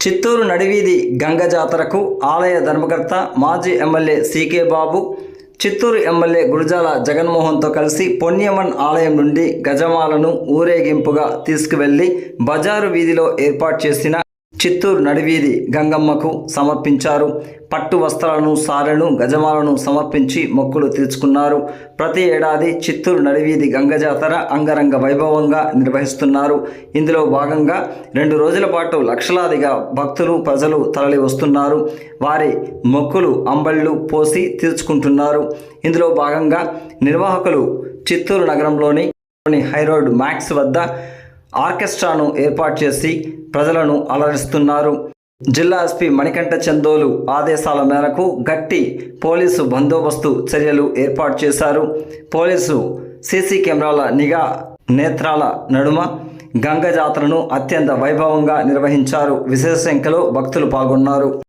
చిత్తూరు నడివీధి గంగ జాతరకు ఆలయ ధర్మకర్త మాజీ MLA CK Babu Chittoor MLA Gurujala జగన్మోహన్తో కలిసి పొన్యమన్ ఆలయం నుండి గజమాలను ఊరేగింపుగా తీసుకువెళ్ళి బజారు వీధిలో ఏర్పాటు చేసిన చిత్తూరు నడివీధి గంగమ్మకు సమర్పించారు. పట్టు వస్త్రాలను సారెను గజమాలను సమర్పించి మొక్కులు తీర్చుకున్నారు. ప్రతి ఏడాది చిత్తూరు నడివీధి గంగ జాతర అంగరంగ వైభవంగా నిర్వహిస్తున్నారు. ఇందులో భాగంగా రెండు రోజుల పాటు లక్షలాదిగా భక్తులు ప్రజలు తరలి వస్తున్నారు వారి మొక్కులు అంబళ్ళు పోసి తీర్చుకుంటున్నారు. ఇందులో భాగంగా నిర్వాహకులు చిత్తూరు నగరంలోని హైరోడ్ మ్యాక్స్ వద్ద ఆర్కెస్ట్రాను ఏర్పాటు చేసి ప్రజలను అలరిస్తున్నారు. జిల్లా ఎస్పీ మణికంఠ చందోలు ఆదేశాల మేరకు గట్టి పోలీసు బందోబస్తు చర్యలు ఏర్పాటు చేశారు. పోలీసు సీసీ కెమెరాల నిఘా నేత్రాల నడుమ గంగ జాతరను అత్యంత వైభవంగా నిర్వహించారు. విశేష సంఖ్యలో భక్తులు పాల్గొన్నారు.